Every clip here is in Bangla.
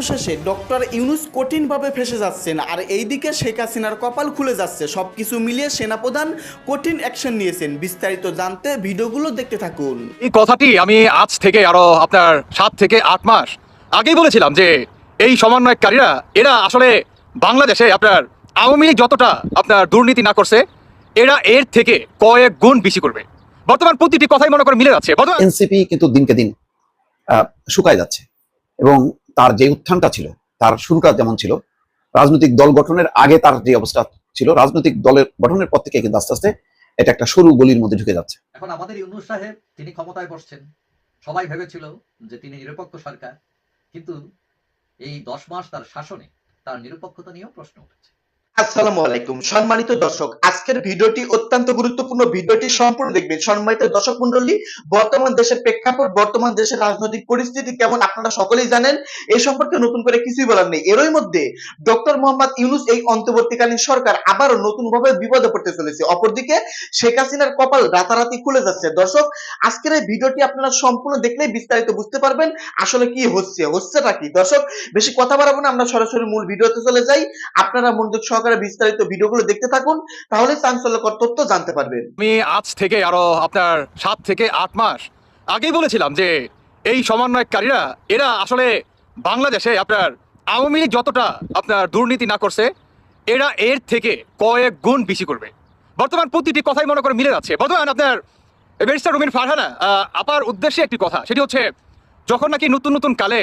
অবশেষে ডক্টর ইউনুস কঠিনভাবে ফেসে যাচ্ছেন আর এইদিকে শেখ হাসিনার কপাল খুলে যাচ্ছে। সব কিছু মিলিয়ে সেনাপ্রধান কঠিন অ্যাকশন নিয়েছেন। বিস্তারিত জানতে ভিডিওগুলো দেখতে থাকুন। এই কথাটি আমি আজ থেকে আরও আপনার সাত থেকে আট মাস আগেই বলেছিলাম যে এই সমন্বয়কারীরা এরা আসলে বাংলাদেশে আপনার আওয়ামী লীগ যতটা আপনার দুর্নীতি না করছে এরা এর থেকে কয়েক গুণ বেশি করবে। বর্তমান প্রতিটি কথাই মনে করে মিলে যাচ্ছে। এনসিপি কিন্তু দিনকে দিন আহ, শুকায় যাচ্ছে। এবং তার যে উত্থানটা ছিল, তার শুরুটা যেমন ছিল, রাজনৈতিক দল গঠনের আগে তার যে অবস্থা ছিল, রাজনৈতিক দলের গঠনের পর থেকে কিন্তু আস্তে আস্তে এটা একটা সরু গলির মধ্যে ঢুকে যাচ্ছে। এখন আমাদের ইউনুস সাহেব, তিনি ক্ষমতায় বসছেন। সবাই ভেবেছিল যে তিনি নিরপেক্ষ সরকার, কিন্তু এই দশ মাস তার শাসনে তার নিরপেক্ষতা নিয়েও প্রশ্ন উঠেছে। সম্মানিত দর্শক, আজকের ভিডিওটি অত্যন্ত গুরুত্বপূর্ণ। ভিডিওটি সম্পূর্ণ দেখবেন। সম্মানিত দর্শক মন্ডলী, বর্তমান দেশের প্রেক্ষাপট, বর্তমান দেশের রাজনৈতিক পরিস্থিতি কেমন আপনারা সকলেই জানেন। সম্পর্কে নতুন করে কিছুই বলার নেই। এরই মধ্যে ডক্টর মোহাম্মদ ইউনুস এই অন্তর্বর্তীকালীন সরকার আবারও নতুন ভাবে বিপদে পড়তে চলেছে। অপরদিকে শেখ হাসিনার কপাল রাতারাতি খুলে যাচ্ছে। দর্শক, আজকের এই ভিডিওটি আপনারা সম্পূর্ণ দেখলেই বিস্তারিত বুঝতে পারবেন আসলে কি হচ্ছে। হচ্ছেটা কি? দর্শক, বেশি কথা বাড়াবো না। আমরা সরাসরি মূল ভিডিওতে চলে যাই। আপনারা মনোযোগ সহকারে বিস্তারিত ভিডিওগুলো দেখতে থাকুন, তাহলে চাঞ্চল্যকর তথ্য জানতে পারবেন। আমি আজ থেকে আরও আপনার সাত থেকে আট মাস আগেই বলেছিলাম যে এই সমন্বয়কারীরা, এরা আসলে বাংলাদেশে আপনার আওয়ামী লীগ যতটা আপনার দুর্নীতি না করছে, এরা এর থেকে কয়েক গুণ বেশি করবে। বর্তমান প্রতিটি কথাই মনে করে মিলে যাচ্ছে। বর্তমান আপনার ব্যারিস্টার রুমিন ফারহানা আপার উদ্দেশ্যে একটি কথা, সেটি হচ্ছে যখন নাকি নতুন নতুন কালে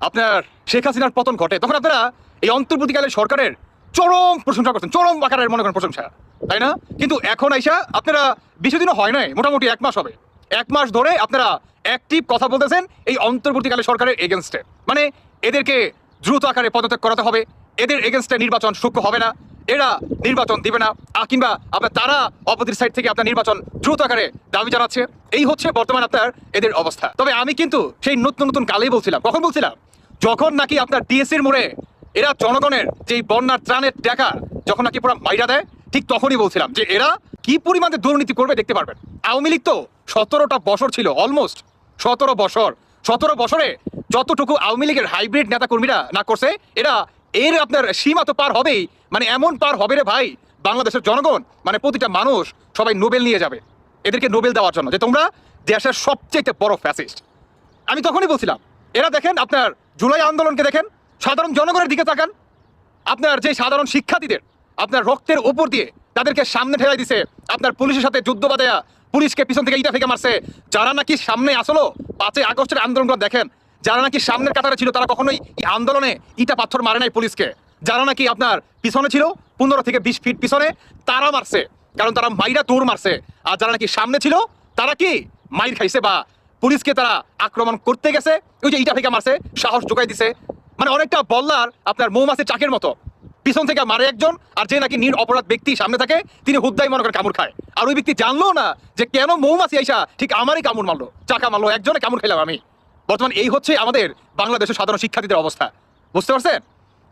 আপনার শেখ হাসিনার পতন ঘটে, তখন আপনারা এই অন্তর্বর্তীকালে সরকারের চরম প্রশংসা করছেন, চরম আকারের মনে করেন প্রশংসা, তাই না? কিন্তু এখন আইসা আপনারা বেশিদিনও হয় নাই, মোটামুটি এক মাস হবে। এক মাস ধরে আপনারা অ্যাক্টিভ কথা বলতেছেন এই অন্তর্বর্তীকালে সরকারের এগেনস্টে মানে এদেরকে দ্রুত আকারে পদত্যাগ করাতে হবে, এদের এগেনস্টে নির্বাচন সূক্ষ্ম হবে না, এরা নির্বাচন দিবে না কিংবা আপনার তারা অপোজিট সাইড থেকে আপনার নির্বাচন দ্রুত আকারে দাবি জানাচ্ছে, এই হচ্ছে বর্তমান আপনার এদের অবস্থা। তবে আমি কিন্তু সেই নতুন নতুন কালেই বলছিলাম, কখন বলছিলাম? যখন নাকি আপনার ডিএসসির মোড়ে এরা জনগণের যেই বন্যার ত্রাণের টাকা যখন নাকি পুরো মাইরা দেয়, ঠিক তখনই বলছিলাম যে এরা কি পরিমাণে দুর্নীতি করবে দেখতে পারবেন। আওয়ামী লীগ তো সতেরোটা বছর ছিল অলমোস্ট সতেরো বছর। সতেরো বছরে যতটুকু আওয়ামী লীগের হাইব্রিড নেতা কর্মীরা না করছে, এরা এর আপনার সীমা তো পার হবেই। মানে এমন পার হবে রে ভাই, বাংলাদেশের জনগণ মানে প্রতিটা মানুষ সবাই নোবেল নিয়ে যাবে, এদেরকে নোবেল দেওয়ার জন্য, যে তোমরা দেশের সবচেয়ে বড় ফ্যাসিস্ট আমি তখনই বলছিলাম, এরা দেখেন আপনার জুলাই আন্দোলনকে দেখেন সাধারণ জনগণের দিকে তাকান। আপনার যে সাধারণ শিক্ষার্থীদের আপনার রক্তের উপর দিয়ে তাদেরকে সামনে ঠেলাই দিছে, আপনার পুলিশের সাথে যুদ্ধ বাদেয়া পুলিশকে পিছন থেকে ইটা থেকে মারছে। যারা নাকি সামনে আসলো, পাঁচই আগস্টের আন্দোলনগুলো দেখেন, যারা নাকি সামনের কাতারে ছিল, তারা কখনোই এই আন্দোলনে ইটা পাথর মারে নাই পুলিশকে। যারা নাকি আপনার পিছনে ছিল, পনেরো থেকে বিশ ফিট পিছনে, তারা মারছে, কারণ তারা মাইরা দৌড় মারছে। আর যারা নাকি সামনে ছিল, তারা কি মাইর খাইছে বা পুলিশকে তারা আক্রমণ করতে গেছে, ওই যে ইটা থেকে মারছে, সাহস যোগাই দিছে। মানে অনেকটা বল্লার আপনার মৌমাছির চাকের মতো। পিছন থেকে মারে একজন, আর যে নাকি নির অপরাধ ব্যক্তি সামনে থাকে, তিনি হুদ্দাই মনে করে কামড় খায়। আর ওই ব্যক্তি জানলো না যে কেন মৌমাছি আইসা ঠিক আমারই কামড় মারলো, চাকা মারলো, একজনে কামড় খেলাম আমি। বর্তমান এই হচ্ছে আমাদের বাংলাদেশের সাধারণ শিক্ষার্থীদের অবস্থা। বুঝতে পারছেন?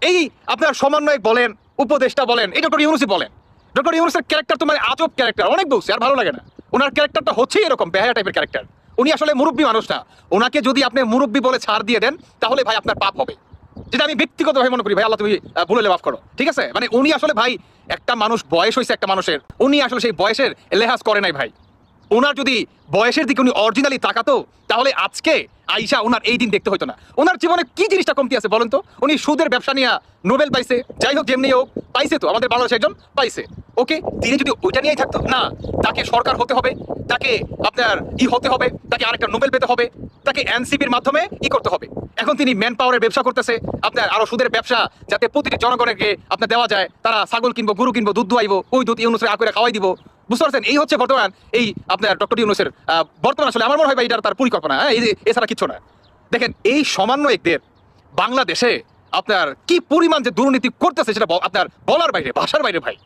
এই আপনার সমন্বয়ক বলেন, উপদেষ্টা বলেন, এই ডক্টর ইউনুসি বলেন। ডক্টর ইউনুসের ক্যারেক্টার তো মানে আজব ক্যারেক্টার অনেক বলছে, আর ভালো লাগে না। ওনার ক্যারেক্টারটা হচ্ছেই এরকম, বেহায়া টাইপের ক্যারেক্টার উনি আসলে মুরব্বী মানুষ না। ওনাকে যদি আপনি মুরব্বী বলে ছাড় দিয়ে দেন, তাহলে ভাই আপনার পাপ হবে। যেটা আমি ব্যক্তিগতভাবে মনে করি, ভাই, আল্লাহ তুমি ভুলে লাভ করো, ঠিক আছে? মানে উনি আসলে, ভাই, একটা মানুষ, বয়স হয়েছে একটা মানুষের, উনি আসলে সেই বয়সের লেহাজ করে নাই, ভাই। ওনার যদি বয়সের দিকে উনি অরিজিনালি তাকাতো, তাহলে আজকে আইসা ওনার এই দিন দেখতে হতো না। ওনার জীবনে কি জিনিসটা কমতি আছে বলেন তো? উনি সুদের ব্যবসা নিয়ে নোবেল পাইছে। যাই হোক, যেমনি হোক, পাইছে তো, আমাদের বাংলাদেশ একজন পাইছে। ওকে, তিনি যদি ওইটা নিয়েই থাকতো, না, তাকে সরকার হতে হবে, তাকে আপনার ই হতে হবে, তাকে আরেকটা নোবেল পেতে হবে, তাকে এনসিপির মাধ্যমে ই করতে হবে। এখন তিনি ম্যান পাওয়ারের ব্যবসা করতেছে, আপনার আরও সুদের ব্যবসা যাতে প্রতিটি জনগণকে আপনার দেওয়া যায়, তারা ছাগল কিনবো, গরু কিনবো, দুধ দুয়াইব, ওই দুধ ইউনুসের আকুরে খাওয়াই দিব। বুঝতে পারছেন? এই হচ্ছে বর্তমান এই আপনার ডক্টর ইউনুসের বর্তমান আসলে আমার মনে হয় এটা তার পরিকল্পনা হ্যাঁ? এই যে- এছাড়া কিছু না। দেখেন, এই সমান্য সমন্বয়কদের বাংলাদেশে আপনার কি পরিমাণ যে দুর্নীতি করতেছে সেটা আপনার বলার বাইরে, ভাষার বাইরে ভাই।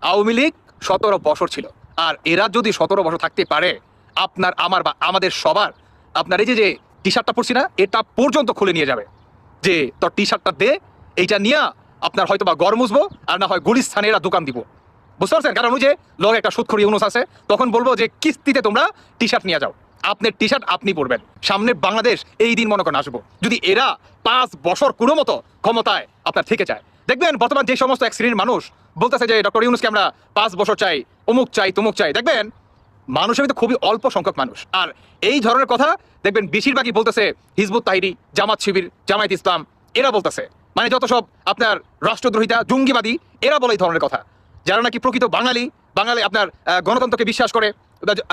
আওয়ামী লীগ সতেরো বছর ছিল। আর এরা যদি সতেরো বছর থাকতে পারে, আপনার, আমার বা আমাদের সবার, আপনার এই যে যে টি শার্টটা পরছি না, এটা পর্যন্ত খুলে নিয়ে যাবে। যে, তোর টি শার্টটা দে, এইটা নিয়ে আপনার হয়তো বা গড় মুছবো, আর না হয় গুলিস্থানে এরা দোকান দিব। বুঝতে পারছেন? কারণ ওই যে লগে একটা সুৎখরি ইউনুস আছে, তখন বলব যে, কিস্তিতে তোমরা টি শার্ট নিয়ে যাও। আপনার টি শার্ট আপনি পরবেন। সামনে বাংলাদেশ এই দিন মনে করেন আসব। যদি এরা পাঁচ বছর কোনো মতো ক্ষমতায় আপনার থেকে যায়। দেখবেন, বর্তমান যে সমস্ত এক শ্রেণির মানুষ বলতেছে যে, ডক্টর ইউনুসকে আমরা পাঁচ বছর চাই, অমুক চাই, তমুক চাই। দেখবেন, মানুষের কিন্তু খুবই অল্প সংখ্যক মানুষ। আর এই ধরনের কথা, দেখবেন, বেশিরভাগই বলতেছে হিজবুত তাহিরি, জামাত শিবির, জামায়াত ইসলাম, এরা বলতেছে। মানে যত সব আপনার রাষ্ট্রদ্রোহিতা, জঙ্গিবাদী, এরা বলে এই ধরনের কথা। যারা নাকি প্রকৃত বাঙালি বাঙালি আপনার গণতন্ত্রকে বিশ্বাস করে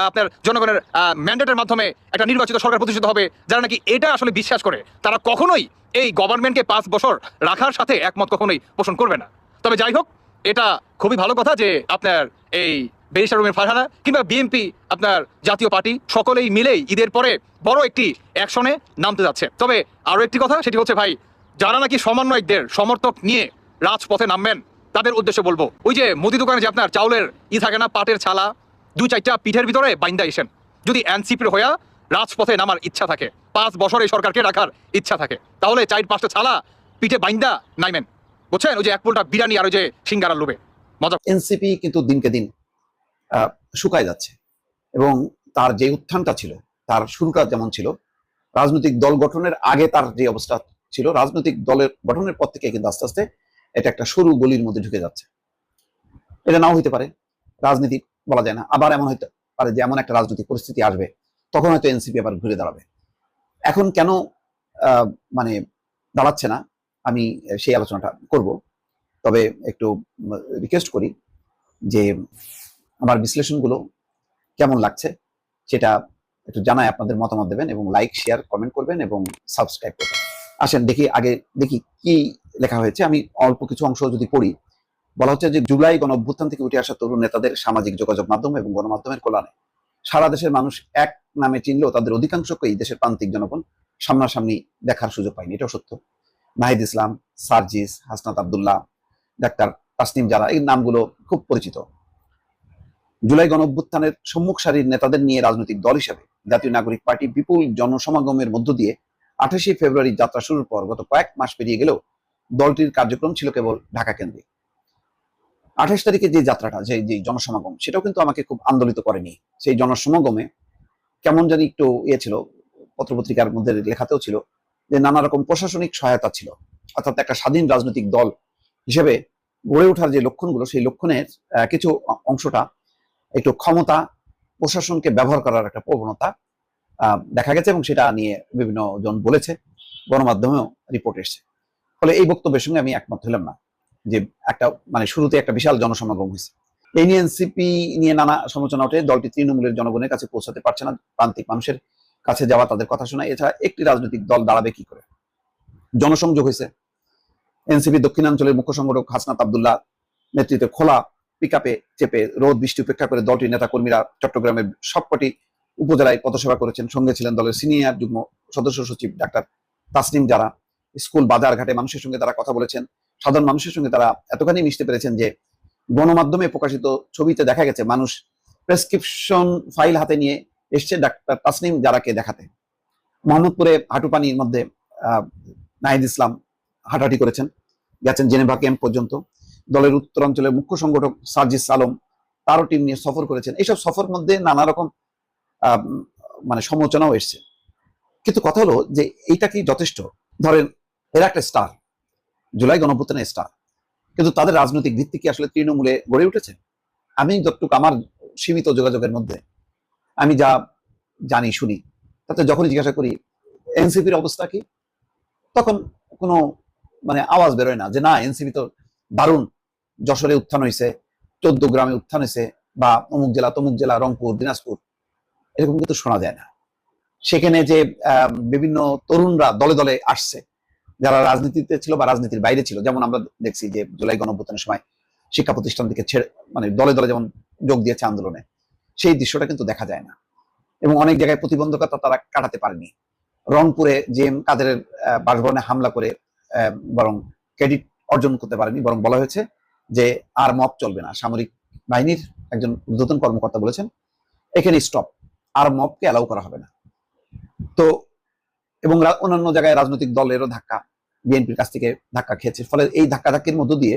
আপনার জনগণের ম্যান্ডেটের মাধ্যমে একটা নির্বাচিত সরকার প্রতিষ্ঠিত হবে, যারা নাকি এটা আসলে বিশ্বাস করে, তারা কখনোই এই গভর্নমেন্টকে পাঁচ বছর রাখার সাথে একমত কখনোই পোষণ করবে না। তবে যাই হোক, এটা খুবই ভালো কথা যে আপনার এই বেরিস্টার রুমের ফারহানা কিংবা বিএনপি আপনার জাতীয় পার্টি সকলেই মিলেই ঈদের পরে বড় একটি অ্যাকশনে নামতে যাচ্ছে। তবে আরও একটি কথা, সেটি হচ্ছে ভাই, যারা নাকি সমন্বয়কদের, সমর্থক নিয়ে রাজপথে নামবেন তাদের উদ্দেশ্যে বলব। ওই যে মুদি দোকানে যে আপনার চাউলের ই থাকে না, পাটের ছালা দুই চারটা পিঠের ভিতরে বাইন্দা এসেন। যদি এনসিপির হইয়া রাজপথে নামার ইচ্ছা থাকে, পাঁচ বছর এই সরকারকে রাখার ইচ্ছা থাকে, তাহলে চার পাঁচটা ছালা, পিঠে বাইন্দা নাইমেন। বুঝছেন? ওই যে এক পোলটা বিরিয়ানি আর ওই যে সিঙ্গারা লোবে মজা। এনসিপি কিন্তু দিনকে দিন শুকায় যাচ্ছে। এবং তার যে উত্থানটা ছিল, তার শুরুটা যেমন ছিল, রাজনৈতিক দল গঠনের আগে তার যে অবস্থা ছিল, রাজনৈতিক দলের গঠনের পর থেকে কিন্তু আস্তে আস্তে এটা একটা সরু গলির মধ্যে ঢুকে যাচ্ছে। এটা নাও হইতে পারে, রাজনীতি বলা যায় না। আবার এমন হইতে পারে যে এমন একটা রাজনৈতিক পরিস্থিতি আসবে, তখন হয়তো এনসিপি আবার ঘুরে দাঁড়াবে। এখন কেন মানে দাঁড়াচ্ছে না? আমি সেই আলোচনাটা করব। তবে একটু রিকোয়েস্ট করি যে আমার বিশ্লেষণগুলো কেমন লাগছে সেটা একটু জানায় আপনাদের মতামত দেবেন এবং লাইক শেয়ার কমেন্ট করবেন এবং সাবস্ক্রাইব করবেন। আসেন, দেখি আগে, দেখি কি লেখা হয়েছে, আমি অল্প কিছু অংশ যদি পড়ি, বলা হচ্ছে যে জুলাই গণ অভ্যুত্থান থেকে উঠে আসা তরুণ নেতাদের সামাজিক যোগাযোগ মাধ্যম এবং গণমাধ্যমের কল্যাণে। সারা দেশের মানুষ এক নামে চিনলেও তাদের অধিকাংশকেই দেশের প্রান্তিক জনগণ সামনাসামনি দেখার সুযোগ পায়নি, এটাও সত্য। নাহিদ ইসলাম, সার্জিস, হাসনাত আবদুল্লাহ, ডাক্তার তাসনিম যারা এই নামগুলো খুব পরিচিত। জুলাই গণ অভ্যুত্থানের সম্মুখ সারির নেতাদের নিয়ে রাজনৈতিক দল হিসেবে জাতীয় নাগরিক পার্টি বিপুল জনসমাগমের মধ্য দিয়ে আঠাশে ফেব্রুয়ারি যাত্রা শুরুর পর গত কয়েক মাস পেরিয়ে গেলেও দলটির কার্যক্রম ছিল কেবল ঢাকা কেন্দ্রিক আঠাশ তারিখে যে যাত্রাটা, যে যে জনসমাগম, সেটাও কিন্তু আমাকে খুব আন্দোলিত করেনি। সেই জনসমাগমে কেমন জানি একটু ইয়ে ছিল, পত্রপত্রিকার মধ্যে লেখাতেও ছিল যে নানা রকম প্রশাসনিক সহায়তা ছিল। অর্থাৎ একটা স্বাধীন রাজনৈতিক দল হিসেবে গড়ে ওঠার যে লক্ষণগুলো, সেই লক্ষণের কিছু অংশটা একটু ক্ষমতা প্রশাসনকে ব্যবহার করার একটা প্রবণতা দেখা গেছে এবং সেটা নিয়ে বিভিন্ন জন বলেছে। গণমাধ্যমেও রিপোর্ট এসছে। ফলে এই বক্তব্যের সঙ্গে আমি একমত হলাম না যে একটা মানে শুরুতে একটা বিশাল জনসমাগম হয়েছে। এই নিয়ে এনসিপি নিয়ে নানা সমালোচনা ওঠে, দলটি তৃণমূলের জনগণের কাছে পৌঁছাতে পারছে না, প্রান্তিক মানুষের কাছে যাওয়া তাদের কথা শোনা এছাড়া একটি রাজনৈতিক দল দাঁড়াবে কি করে? জনসংযোগ হয়েছে। এনসিপি দক্ষিণাঞ্চলের মুখ্য সংগঠক হাসনাত আবদুল্লাহ নেতৃত্বে খোলা পিকআপে চেপে রোদ, বৃষ্টি উপেক্ষা করে দলটির নেতা কর্মীরা চট্টগ্রামের সবকটি উপজেলায় পথসেবা করেছেন। সঙ্গে ছিলেন দলের সিনিয়র যুগ্ম সদস্য সচিব ডাক্তার তাসনিম যারা স্কুল, বাজার ঘাটে মানুষের সঙ্গে তারা কথা বলেছেন। সাধারণ মানুষের সঙ্গে তারা এতখানি মিশতে পেরেছেন যে গণমাধ্যমে প্রকাশিত ছবিতে দেখা গেছে, মানুষ প্রেসক্রিপশন ফাইল হাতে নিয়ে এসছে ডাক্তার তাসনিম যারাকে দেখাতে। মোহাম্মদপুরে হাটুপানির মধ্যে নাহিদ ইসলাম হাঁটাহাঁটি করেছেন। গেছেন জেনেভা ক্যাম্প পর্যন্ত। দলের উত্তরাঞ্চলের মুখ্য সংগঠক সার্জিস আলম তারও টিম নিয়ে সফর করেছেন। এইসব সফর মধ্যে নানা রকম মানে সমালোচনাও এসছে। কিন্তু কথা হলো যে এইটা কি যথেষ্ট? ধরেন এরা একটা স্টার জুলাই গণভুত্থানের স্টার কিন্তু তাদের রাজনৈতিক ভিত্তি কি আসলে তৃণমূলে গড়ে উঠেছে? আমি যতটুকু আমার সীমিত যোগাযোগের মধ্যে, আমি যা জানি, শুনি, তাতে যখনই জিজ্ঞাসা করি, এনসিপির অবস্থা কি? তখন কোনো মানে আওয়াজ বেরোয় না যে না, এনসিপি তো দারুণ যশোরে উত্থান হয়েছে চোদ্দ গ্রামে উত্থান হয়েছে বা অমুক জেলা, তমুক জেলা, রংপুর, দিনাজপুর, এরকম কিন্তু শোনা যায় না। সেখানে যে বিভিন্ন তরুণরা দলে দলে আসছে যারা রাজনীতিতে ছিল বা রাজনীতির বাইরে ছিল, যেমন আমরা দেখছি যে জুলাই গণঅভ্যুত্থানের সময় শিক্ষা প্রতিষ্ঠান থেকে ছেড়ে মানে দলে দলে যেমন যোগ দিয়েছে আন্দোলনে, সেই দৃশ্যটা কিন্তু দেখা যায় না। এবং অনেক জায়গায় প্রতিবন্ধকতা তারা কাটাতে পারেনি। রংপুরে যে এম কাদের বাসভবনে হামলা করে বরং ক্রেডিট অর্জন করতে পারেনি, বরং বলা হয়েছে যে আর মপ চলবে না। সামরিক বাহিনীর একজন ঊর্ধ্বতন কর্মকর্তা বলেছেন, এখানে স্টপ আর মপকে অ্যালাউ করা হবে না। তো, এবং অন্যান্য জায়গায় রাজনৈতিক দলেরও ধাক্কা। বিএনপির কাছ থেকে ধাক্কা খেয়েছে। ফলে এই ধাক্কা ধাক্কির মধ্য দিয়ে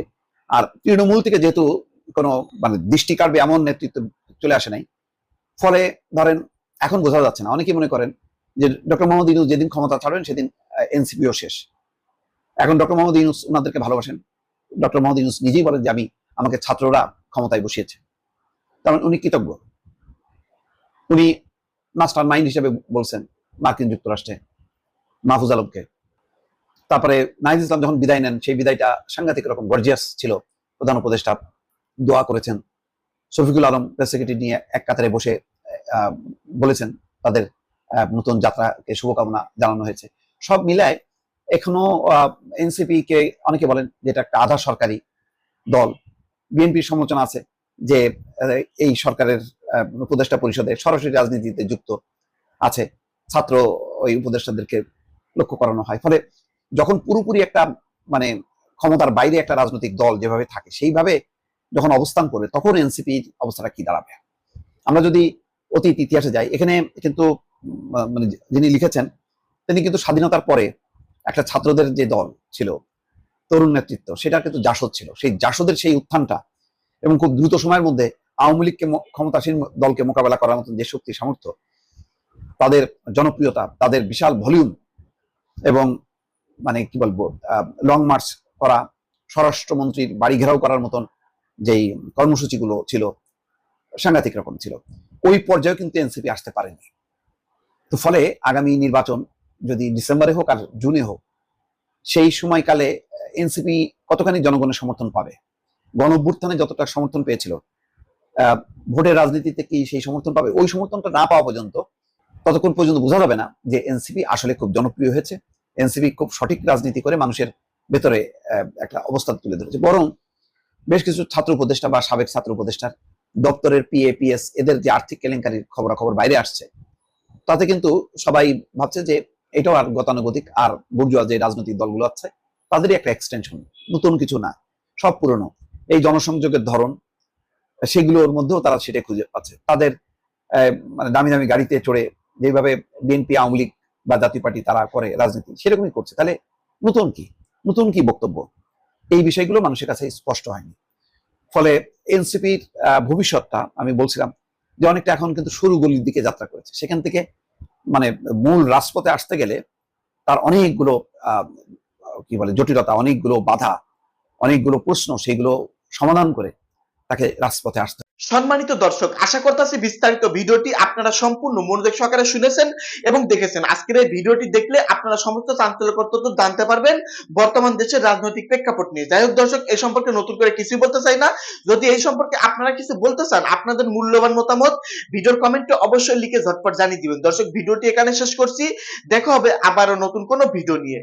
আর তৃণমূল থেকে যেহেতু কোনো মানে দৃষ্টি কাটবে এমন নেতৃত্ব চলে আসে নাই, ফলে ধরেন এখন বোঝা যাচ্ছে না। অনেকেই মনে করেন যে ডক্টর মোহাম্মদ ইউনুস যেদিন ক্ষমতা ছাড়বেন, সেদিন এনসিপিও শেষ। এখন ডক্টর মোহাম্মদ ইউনুস ওনাদেরকে ভালোবাসেন। ডক্টর মোহাম্মদ ইউনুস নিজেই বলেন যে আমি, আমাকে ছাত্ররা ক্ষমতায় বসিয়েছে। কারণ উনি কৃতজ্ঞ। উনি মাস্টার মাইন্ড হিসেবে বলছেন মার্কিন যুক্তরাষ্ট্রে, মাহফুজ আলমকে। তারপরে নাহিদ ইসলাম যখন বিদায় নেন, সেই বিদায়টা সাংঘাতিক রকম গর্জিয়াস ছিল। প্রধান উপদেষ্টা দোয়া করেছেন। শফিকুল আলম প্রেস সেক্রেটারি নিয়ে এক কাতারে বসে বলেছেন তাদের নতুন যাত্রাকে শুভকামনা জানানো হয়েছে। সব মিলায় এখনও এনসিপি কে অনেকে বলেন যে এটা একটা আধা সরকারি দল। বিএনপির সমালোচনা আছে যে এই সরকারের উপদেষ্টা পরিষদে সরাসরি রাজনীতিতে যুক্ত আছে। ছাত্র ওই উপদেষ্টাদেরকে লক্ষ্য করানো হয়। ফলে যখন পুরোপুরি একটা মানে ক্ষমতার বাইরে একটা রাজনৈতিক দল যেভাবে থাকে, সেইভাবে যখন অবস্থান করবে তখন এনসিপির অবস্থাটা কি দাঁড়াবে? আমরা যদি অতীত ইতিহাসে যাই, এখানে কিন্তু মানে যিনি লিখেছেন, তিনি কিন্তু স্বাধীনতার পরে একটা ছাত্রদের যে দল ছিল, তরুণ নেতৃত্ব সেটা কিন্তু জাসদ ছিল। সেই জাসদের সেই উত্থানটা এবং খুব দ্রুত সময়ের মধ্যে আওয়ামী লীগকে ক্ষমতাসীন দলকে মোকাবেলা করার মতন যে শক্তি, সামর্থ্য, তাদের জনপ্রিয়তা, তাদের বিশাল ভলিউম এবং মানে কি বলব লং মার্চ করা, স্বরাষ্ট্রমন্ত্রীর বাড়ি ঘেরাও করার মতন যেই কর্মসূচিগুলো ছিল, সাংঘাতিক রকম ছিল, ওই পর্যায়ে কিন্তু এনসিপি আসতে পারেনি। তো ফলে আগামী নির্বাচন যদি ডিসেম্বরে হোক আর জুনে হোক, সেই সময়কালে এনসিপি কতখানি জনগণের সমর্থন পাবে? গণ যতটা সমর্থন পেয়েছিল ভোটের রাজনীতিতে কি সেই সমর্থন পাবে? ওই সমর্থনটা না পাওয়া পর্যন্ত, ততক্ষণ পর্যন্ত বোঝা যাবে না যে এনসিপি আসলে খুব জনপ্রিয় হয়েছে। এনসিপি খুব সঠিক রাজনীতি করে মানুষের ভেতরে একটা অবস্থান তুলে ধরেছে। বরং বেশ কিছু ছাত্র উপদেষ্টা বা সাবেক ছাত্র উপদেষ্টার দপ্তরের পিএ পিএস এদের যে আর্থিক কেলেঙ্কারির খবরাখবর বাইরে আসছে, তাতে কিন্তু সবাই ভাবছে যে এটাও আর গতানুগতিক, আর বুর্জুয়া যে রাজনৈতিক দলগুলো আছে, তাদেরই একটা এক্সটেনশন নতুন কিছু না, সব পুরনো। এই জনসংযোগের ধরন, সেগুলোর মধ্যেও তারা সেটা খুঁজে পাচ্ছে। তাদের মানে দামি দামি গাড়িতে চড়ে যেভাবে বিএনপি, আওয়ামী লীগ বা জাতীয় পার্টি তারা করে, রাজনীতি, সেরকমই করছে। তাহলে নতুন কি? নতুন কি বক্তব্য? এই বিষয়গুলো মানুষের কাছে স্পষ্ট হয়নি। ফলে এনসিপির ভবিষ্যৎটা, আমি বলছিলাম যে অনেকটা এখন কিন্তু সরু গলির দিকে যাত্রা করেছে। সেখান থেকে মানে মূল রাজপথে আসতে গেলে তার অনেকগুলো কি বলে, জটিলতা, অনেকগুলো বাধা, অনেকগুলো প্রশ্ন, সেগুলো সমাধান করে তাকে রাজপথে আসতে সম্মানিত দর্শক, আশা করতেছি বিস্তারিত ভিডিওটি আপনারা সম্পূর্ণ মনোযোগ সহকারে শুনেছেন এবং দেখেছেন। আজকের এই ভিডিওটি দেখলে আপনারা সমস্ত চাঞ্চল্যকর তথ্য জানতে পারবেন বর্তমান দেশের রাজনৈতিক প্রেক্ষাপট নিয়ে। যাই হোক দর্শক এই সম্পর্কে নতুন করে কিছু বলতে চাই না। যদি এই সম্পর্কে আপনারা কিছু বলতে চান, আপনাদের মূল্যবান মতামত ভিডিওর কমেন্টে অবশ্যই লিখে ঝটপট জানিয়ে দিবেন। দর্শক, ভিডিওটি এখানে শেষ করছি। দেখা হবে আবারও নতুন কোনো ভিডিও নিয়ে।